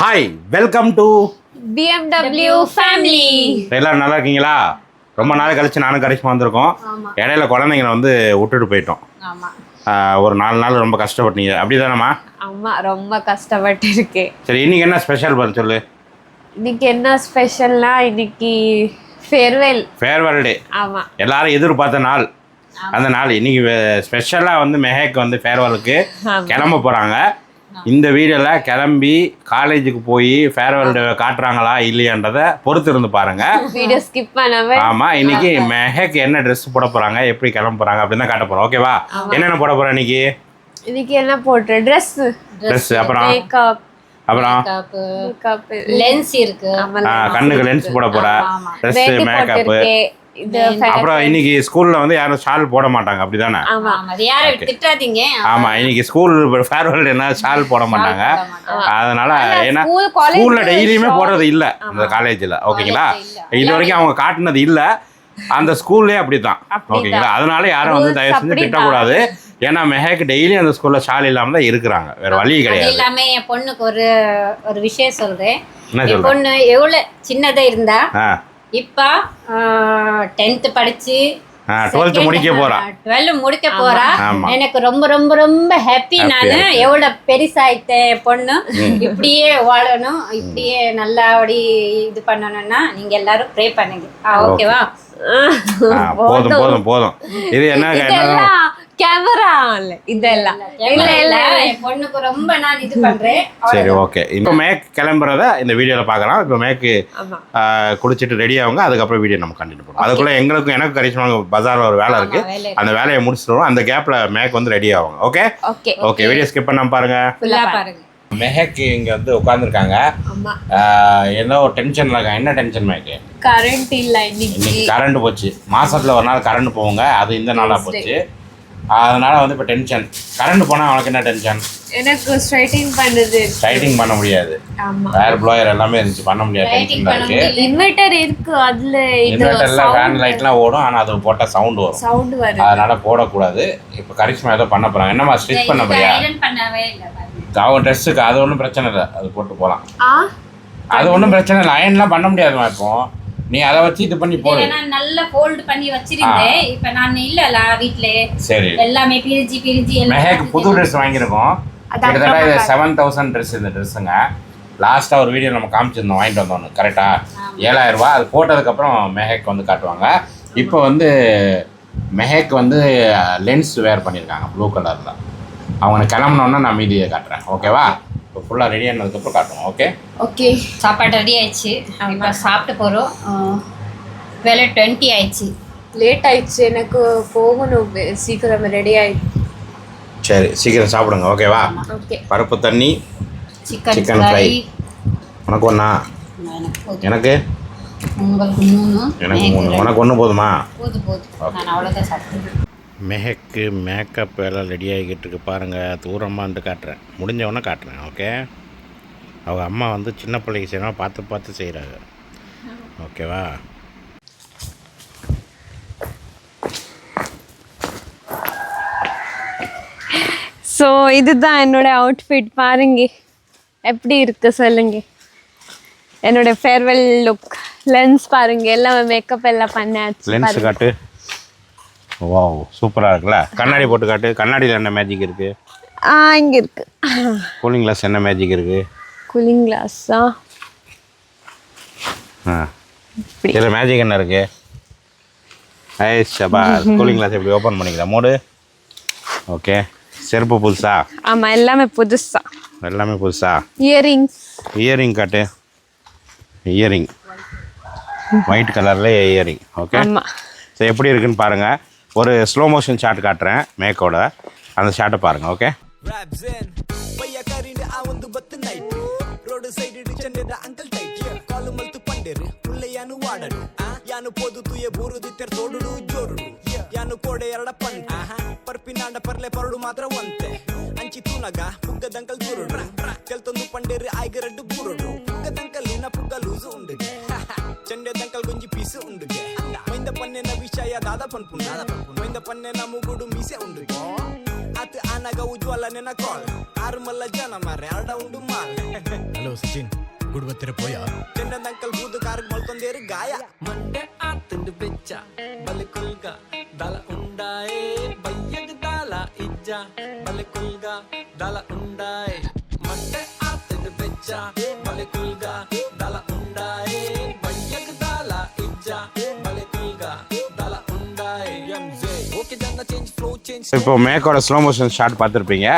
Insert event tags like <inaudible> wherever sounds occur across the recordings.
Hi welcome to BMW family எல்லாரும் நல்லா இருக்கீங்களா? ரொம்ப நாள் கழிச்சு நானும் கரிஷ்மா வந்திருக்கோம். இடையில குழந்தைங்களை வந்து விட்டுட்டு போயிட்டோம். ஒரு நாலு நாள் ரொம்ப கஷ்டப்பட்டீங்க. அப்படிதானம்மா? ஆமா ரொம்ப கஷ்டப்பட்டு இருக்கேன் சரி இன்னைக்கு என்ன ஸ்பெஷல் பண்ண சொல்லு? இன்னைக்கு என்ன ஸ்பெஷல்னா இன்னைக்கு ஃபேர்வெல் ஃபேர்வெல் டே ஆமா. எல்லாரும் எதிர்பார்த்த நாள். அந்த நாள் இன்னைக்கு ஸ்பெஷலாக வந்து மெஹேக்கு வந்து ஃபேர்வெலுக்கு. கிளம்ப போகிறாங்க இந்த வீடியோவில் கிளம்பி காலேஜுக்கு போய் ஃபேர்வெல் காட்டுறாங்களா இல்லையான்றதை பொறுத்து இருந்து பாருங்க. வீடியோ ஸ்கிப் பண்ணாம. ஆமா இன்னைக்கு மெஹேக்கு என்ன Dress போட போறாங்க எப்படி கிளம்ப போறாங்க அப்படின்னு தான் காட்ட போறோம். ஓகேவா என்னென்ன போட போறோம் இன்னைக்கு? இன்னைக்கு என்ன போட்டு? ட்ரெஸ் ட்ரெஸ் அப்புறம்? மேக்கப் அப்புறம்? லென்ஸ் இருக்கு. கண்ணுக்கு லென்ஸ் போட போற. ட்ரெஸ் மேக்கப் அப்புறம் இன்னைக்கு ஸ்கூல்ல வந்து யாரும் ஷால் போட மாட்டாங்க அப்படிதானே? ஆமா. ஆமா அது யாரும் திட்டாதீங்க. ஆமா இன்னைக்கு ஸ்கூல் ஃபேர்வெல் என்ன ஷால் போட மாட்டாங்க. அதனால ஏன்னா ஸ்கூல்ல டெய்லியுமே போடுறது இல்ல இந்த காலேஜ்ல ஓகேங்களா இது வரைக்கும் அவங்க காட்டுனது இல்ல. அந்த ஸ்கூல்லே அப்படிதான். ஓகேங்களா அதனால யாரும் வந்து தயவு செஞ்சு திட்டக்கூடாது. ஏன்னா மெஹேக்கு டெய்லி அந்த ஸ்கூல்ல ஷால் இல்லாம தான் இருக்கிறாங்க. வேற வழி கிடையாது. இல்லாம என் பொண்ணுக்கு ஒரு ஒரு விஷயம் சொல்றேன். பொண்ணு எவ்வளவு சின்னதா இருந்தா ஆ. இப்ப டென்த் படிச்சு டுவெல்த் முடிக்க போறா. டுவெல் முடிக்க போறா. எனக்கு ரொம்ப ரொம்ப ரொம்ப ஹாப்பி நானு. எவ்வளவு பெருசாயிட்டேன் பொண்ணு. இப்படியே வாழணும். இப்படியே நல்லபடி இது பண்ணணும்னா நீங்க எல்லாரும் ப்ரே பண்ணுங்க. ஓகேவா போதும் போதும் போதும். இது <laughs> என்ன கேமரா இல்ல இதெல்லாம். இல்ல இல்ல என் பொண்ணுக்கு ரொம்ப நான் இது பண்றேன். சரி ஓகே இப்போ மேக் கிளம்புறத இந்த வீடியோவில் பார்க்கலாம். இப்போ மேக்கு ஆமா. குளிச்சுட்டு ரெடி ஆகுங்க அதுக்கப்புறம் வீடியோ நம்ம கண்டினியூ பண்ணுவோம். அதுக்குள்ளே எங்களுக்கும் எனக்கு கரிஷ்மா பஜாரில் ஒரு வேலை இருக்கு. அந்த வேலையை முடிச்சிடுவோம் அந்த கேப்பில் மேக் வந்து ரெடி ஆகுங்க okay okay okay video skip பண்ணாம பாருங்க. பாருங்க. மெஹக் இங்கே வந்து உட்காந்துருக்காங்க ஆமா. ஏதோ டென்ஷனில் இருக்காங்க. என்ன டென்ஷன் மேக்கு கரண்ட் இல்ல இன்னைக்கு. கரண்ட் போச்சு. மாசத்துல ஒரு நாள் கரண்ட் போகுங்க. அது இந்த நாளாக போச்சு. அதனால வந்து இப்போ டென்ஷன் கரண்ட் போனால் அவனுக்கு என்ன டென்ஷன் எனக்கு ஸ்ட்ரைட்டிங் பண்ணுது. டைட்டிங் பண்ண முடியாது. ஆமா. ஏர் ப்ளோயர் எல்லாமே இருந்துச்சு. பண்ண முடியாது. டென்ஷன் பண்ண இருக்கு. முடியல. இன்வெர்டர் இருக்கு. அதுல இது இன்வெர்டர்ல ஃபேன் லைட்லாம் ஓடும். ஆனால் அது போட்டால் சவுண்ட் வரும். சவுண்ட் வருது. அதனால போடக்கூடாது. இப்போ கரிஷ்மா ஏதோ பண்ண போறாங்க. என்னம்மா ஸ்டிச் பண்ண போறியா? ஐரன் பண்ணவே இல்ல பாருங்க. அவன் ட்ரெஸ்ஸுக்கு அது ஒன்றும் பிரச்சனை இல்லை. அது போட்டு போகலாம் ஆ? அது ஒன்றும் பிரச்சனை இல்லை. அயன்லாம் பண்ண முடியாதுமா இப்போ. நீ அதை வச்சு இது பண்ணி போடு. நல்லா ஃபோல்ட் பண்ணி வச்சிருந்தேன். இப்ப நான் இல்லல வீட்ல சரி. எல்லாமே பிரிஞ்சு பிரிஞ்சு எல்லாம் மெஹேக்கு புது ட்ரெஸ் வாங்கியிருக்கோம். கிட்டத்தட்ட இது செவன் தௌசண்ட் ட்ரெஸ் இந்த ட்ரெஸ்ஸுங்க லாஸ்ட்டாக ஒரு வீடியோ நம்ம காமிச்சிருந்தோம் வாங்கிட்டு வந்தோம் கரெக்டாக ஏழாயிரம் ரூபாய் அது போட்டதுக்கப்புறம் மெஹேக் வந்து காட்டுவாங்க. இப்போ வந்து மெஹேக் வந்து லென்ஸ் வேர் பண்ணியிருக்காங்க ப்ளூ கலரில் அவங்க கிளம்புனோன்னா நான் மீதியை காட்டுறேன். ஓகேவா இப்போ ஃபுல்லாக ரெடி ஆனதுக்கப்புறம் காட்டுவோம் ஓகே ஓகே. சாப்பாடு ரெடி ஆயிடுச்சு. இப்போ சாப்பிட்டு போறோம். வேலை டுவெண்ட்டி ஆயிடுச்சு. லேட் ஆயிடுச்சு எனக்கு போகணும். சீக்கிரம் ரெடி ஆயிடுச்சு சரி சீக்கிரம் சாப்பிடுங்க ஓகேவா ஓகே. பருப்பு தண்ணி சிக்கன் Chicken ஃப்ரை. உனக்கு ஒன்றா எனக்கு உங்களுக்கு மூணு. எனக்கு மூணு. உனக்கு ஒன்று போதுமா? போதும் போதும். நான் அவ்வளோதான் சாப்பிட்டேன். மெஹக்கு மேக்கப் எல்லாம் ரெடி ஆகிக்கிட்டு இருக்கு பாருங்கள் தூரமான்ட்டு காட்டுறேன். முடிஞ்சவொன்னே காட்டுறேன் ஓகே அவங்க அம்மா வந்து சின்ன பிள்ளைக்கு செய்யணும் பார்த்து பார்த்து செய்கிறாங்க ஓகேவா ஸோ இதுதான் என்னோட அவுட்ஃபிட் பாருங்க. எப்படி இருக்கு சொல்லுங்க. என்னோட ஃபேர்வெல் லுக் லென்ஸ் பாருங்க. எல்லாமே மேக்கப் எல்லாம் பண்ணாச்சு. லென்ஸ். காட்டு. வா சூப்பராக இருக்குல்ல? கண்ணாடி போட்டு காட்டு. கண்ணாடியில் என்ன மேஜிக் இருக்குது ஆ இங்க இருக்கு. கூலிங் கிளாஸ் என்ன மேஜிக் இருக்குது கூலிங் கிளாஸா ஆ. இதில் மேஜிக் என்ன இருக்குது ஐ சபா கூலிங் கிளாஸ் எப்படி ஓப்பன் பண்ணிக்கிறேன் மூடு. ஓகே செருப்பு புதுசா? ஆமா எல்லாமே புதுசா. எல்லாமே புதுசா? இயரிங்ஸ் இயரிங் காட்டு. இயரிங் ஒயிட் கலரில் இயரிங் ஓகே ஆமா. ஸோ எப்படி இருக்குன்னு பாருங்கள் ஒரு ஸ்லோ மோஷன் ஷாட் காட்டுறேன் மேக்கோட அந்த ஷாட்டை பாருங்கள் ஓகே Raps in ಬಯ್ಯಕಾರಿಂದ ಆ ಒಂದು ಬತ್ತು ನೈಟ್ ರೋಡ್ ಸೈಡ್ ಇಡು ಚಂದದ ಅಂಕಲ್ ಟೈಟ್ ಕಾಲು ಮಲ್ತು ಪಂಡೆರು ಪುಳ್ಳೆಯಾನು ವಾಡಡು ಯಾನು ಪೋದು ತುಯ ಬೂರುದು ತೆರ್ ತೋಡುಡು ಜೋರುಡು ಯಾನು ಕೋಡೆ ಎರಡ ಪಂಟ ಪರ್ಪಿನಾಂಡ ಪರ್ಲೆ ಪರಡು ಮಾತ್ರ ಒಂತೆ ಅಂಚಿ ತೂನಗ ಪುಗ್ಗದಂಕಲ್ ದೂರುಡು ತೆಲ್ತೊಂದು ಪಂಡೇರು ಆಯ್ಗರಡ್ಡು ಬೂರುಡು ಪುಗ್ಗದಂಕಲ್ ಇನ್ನ ಪುಗ್ಗ ಲೂಸು ಉಂಡುಗೆ ಚಂಡೆದಂಕಲ್ ಗೊಂಜಿ ಪೀಸು ಉಂಡುಗೆ ಮೈಂದ ಪನ್ನೆನ ವಿಷಯ ದಾದ ಪನ್ಪುಂಡ ಒಯ್ದ ಪನ್ನೆನ ಮುಗುಡು ಮೀಸೆ ಉಂಡು ಅತ್ ಅನಗ ಉಜ್ವಲ ನೆನ ಕಾಲ್ ಆರು ಮಲ್ಲ ಜನ ಮಾರೆ ಅರ್ಡ ಉಂಡು ಮಾಲ್ ಹಲೋ ಸಚಿನ್ ಗುಡ್ ಬತ್ತಿರ ಪೋಯ ಚಂಡನ್ ಅಂಕಲ್ ಬೂದು ಕಾರ್ ಮಲ್ಕೊಂದೇರು ಗಾಯ ಮಂಡೆ ಆತಂಡು ಬೆಚ್ಚ ಬಲಿ ಕುಲ್ಗ ದಲ ಉಂಡಾಯೇ ಬಯ್ಯಗ ದಾಲ ಇಜ್ಜ ಬಲಿ ಕುಲ್ಗ ದಲ ಉಂಡಾಯೇ ಮಂಡೆ ಆತಂಡು ಬೆಚ್ಚ ಬಲಿ ಕುಲ್ಗ இப்போ மேக்கோட ஸ்லோ மோஷன் ஷாட் பார்த்துருப்பீங்க.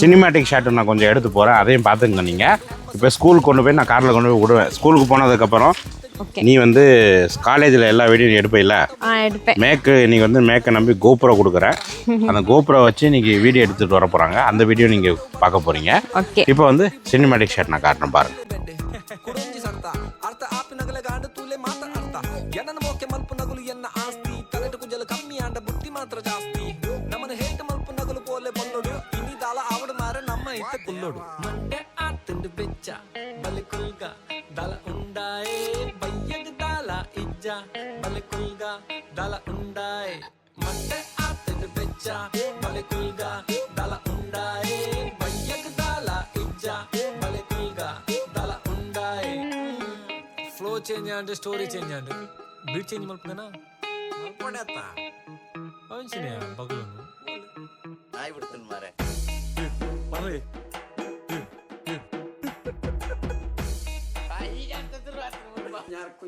சினிமேட்டிக் ஷாட் நான் கொஞ்சம் எடுத்து போகிறேன் அதையும் பார்த்துங்க நீங்கள் இப்போ ஸ்கூலுக்கு கொண்டு போய் நான் காரில் கொண்டு போய் விடுவேன். ஸ்கூலுக்கு போனதுக்கப்புறம் ஓகே நீ வந்து காலேஜில் எல்லா வீடியோ நீ எடுப்பையில மேக்கு நீங்கள் வந்து மேக்கை நம்பி கோப்ரோ கொடுக்குறேன். <laughs> அந்த கோப்ரோ வச்சு இன்னைக்கு வீடியோ எடுத்துகிட்டு வர போகிறாங்க அந்த வீடியோ நீங்கள் பார்க்க போகிறீங்க ஓகே இப்போ வந்து சினிமேட்டிக் ஷாட் நான் காட்டுறேன் பாருங்க. ಇತ್ತ ಕುಲ್ಲೋಡು ಮಂಡೆ ಆತಂಡು ಬೆಚ್ಚ ಬಲಿ ಕುಲ್ಗ ದಲ ಉಂಡಾಯೇ ಬಯ್ಯಗ ದಾಲ ಇಜ್ಜ ಬಲಿ ಕುಲ್ಗ ದಲ ಉಂಡಾಯೇ ಮಂಡೆ ಆತಂಡು ಬೆಚ್ಚ ಬಲಿ ಕುಲ್ಗ ದಲ ಉಂಡಾಯೇ ಬಯ್ಯಗ ದಾಲ ಇಜ್ಜ ಬಲಿ ಕುಲ್ಗ ದಲ ಉಂಡಾಯೇ ಫ್ಲೋ ಚೇಂಜ್ ಅಂದ್ರೆ ಸ್ಟೋರಿ ಚೇಂಜ್ ಅಂದ್ರೆ ಬೀಟ್ ಚೇಂಜ್ ಮಲ್ಪದನಾ ಮಲ್ಪೊಡೆತ್ತ ಅವನ್ಸಿನ ಬಗಲು ಬರ್ರಿ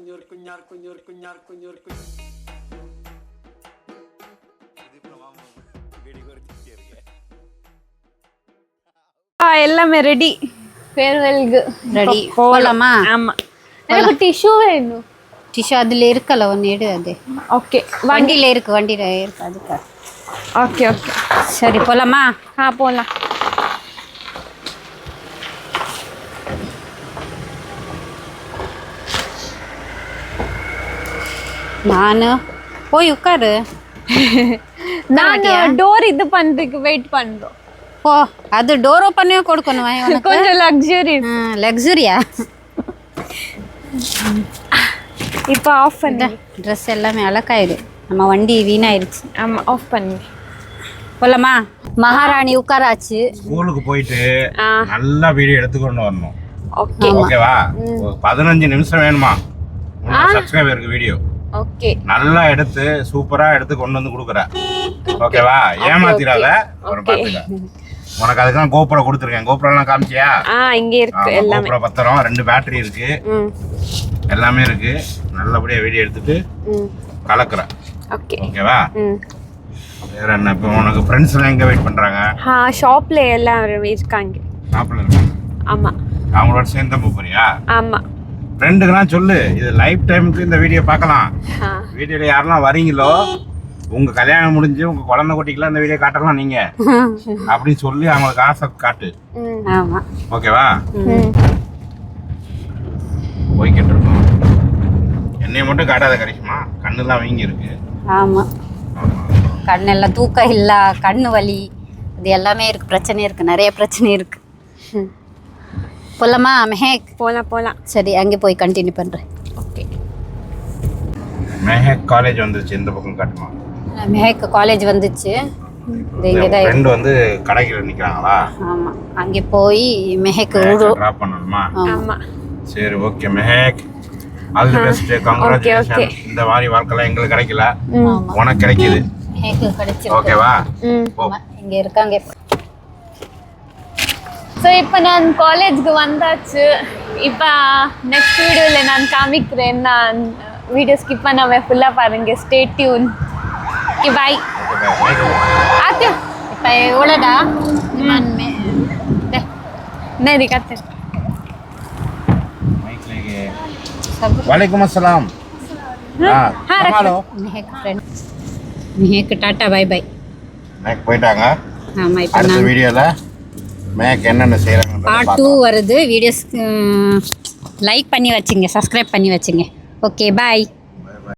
ñorku ñarku ñorku ñarku ñorku எல்லாமே ரெடி. ஃபேர்வெல்க்கு ரெடி. போகலாமா ஆமாம் எனக்கு டிஷ்யூ வேணும். டிஷ்யூ அதில் இருக்கல ஒன்று எடு அது. ஓகே வண்டியில் இருக்கு வண்டியில் இருக்கு அதுக்கு. ஓகே ஓகே சரி போகலாமா ஆ போகலாம் நான் போய் உட்காரு நாங்க டோர் இது பண்றதுக்கு வெயிட் பண்றோம் ஓ அது டோர் ஓப்பனே கொடுக்கணும் கொஞ்சம் லக்ஸரி லக்ஸுரியா இப்போ ஆஃப் பண்ணு ட்ரெஸ் எல்லாமே அழகாயிரு நம்ம வண்டி வீணாயிருச்சு ஆமா ஆஃப் பண்ணு போலாமா மகாராணி உட்காராச்சு ஸ்கூலுக்கு போயிட்டு. நல்லா வீடியோ எடுத்துக்கொண்டு வரணும் ஓகே ஓகேவா பதினஞ்சு நிமிஷம் வேணுமா சப்ஸ்கிரைபருக்கு வீடியோ ஓகே. நல்லா எடுத்து சூப்பரா எடுத்து கொண்டு வந்து கொடுக்குற ஓகேவா? ஏமாத்திராத அப்புறம் பாத்துக்க. உனக்கு அதுக்கெல்லாம் கோபுரம் கொடுத்துருக்கேன். கோபுரம்லாம் காமிச்சியா? ஆ இங்க இருக்கு எல்லாமே. கோபுரம் பத்திரம் ரெண்டு பேட்டரி இருக்கு. எல்லாமே இருக்கு. நல்லபடியா வீடியோ எடுத்துட்டு ம். கலக்குற ஓகே ஓகேவா? வேற என்ன? இப்போ உனக்கு ஃப்ரெண்ட்ஸ் எல்லாம் எங்க வெயிட் பண்றாங்க? ஆ ஷாப்ல எல்லாம் இருக்காங்க. ஷாப்ல இருக்காங்க. ஆமா. அவங்களோட சேர்ந்து தான் போறியா? ஆமா. ஃப்ரெண்டுக்கெல்லாம் சொல்லு. இது லைஃப் டைமுக்கு இந்த வீடியோ பார்க்கலாம். ஆ. வீடியோல யாரெல்லாம் வரீங்களோ உங்க கல்யாணம் முடிஞ்சு உங்க குழந்தை குட்டிக்கெல்லாம் இந்த வீடியோ காட்டலாம் நீங்க. <laughs> அப்படின்னு சொல்லி அவங்களுக்கு ஆசை காட்டு. ஓகேவா? ம். போய்கிட்டு இருக்கோம். என்னைய மட்டும் காட்டாத கரிஷ்மா கண்ணுலாம் வீங்கி இருக்கு ஆமாம் ஆமா. கண்ணெல்லாம் தூக்கம் இல்ல கண்ணு வலி. இது எல்லாமே இருக்கு பிரச்சனை இருக்கு நிறைய பிரச்சனை இருக்கு. ம். போலாமா மெஹேக் போலாம் போலாம். சரி அங்கே போய் கண்டினியூ பண்ணுறேன் ஓகே. மெஹக் காலேஜ் வந்துருச்சு இந்த பக்கம் காட்டுமா? மெஹேக் காலேஜ் வந்துச்சு. இது இங்கே தான் ஃப்ரெண்டு வந்து கடைக்கு நிக்கிறாங்களா? ஆமாம் அங்கே போய் மெஹேக் ட்ராப் பண்ணணுமா? ஆமா. சரி okay Mehak. All the best congratulation இந்த மாதிரி வாழ்க்கைலாம் எங்களுக்கு கிடைக்கல. ஆமாம் உனக்கு கிடைக்குது. ஓகேவா? இங்கே இருக்காங்க. ஸோ இப்போ நான் காலேஜ்க்கு வந்தாச்சு இப்போ நெக்ஸ்ட் வீடியோவில் நான் காமிக்கிறேன் நான் வீடியோ ஸ்கிப் பண்ணாமல் ஃபுல்லாக பாருங்க ஸ்டே டியூன் ஓகே பாய் ஆத்தியம் இப்போ எவ்வளோடா नहीं दिखाते वालेकुम अस्सलाम हाँ hello Mehek friend Mehek tata bye bye make போயிட்டாங்க ஆமாம் இப்போ அடுத்த நான் வீடியோல மேக் என்னென்ன செய்யறாங்க பார்ட் டூ வருது. வீடியோஸ் லைக் பண்ணி வச்சுங்க. சப்ஸ்கிரைப் பண்ணி வச்சுங்க. Okay bye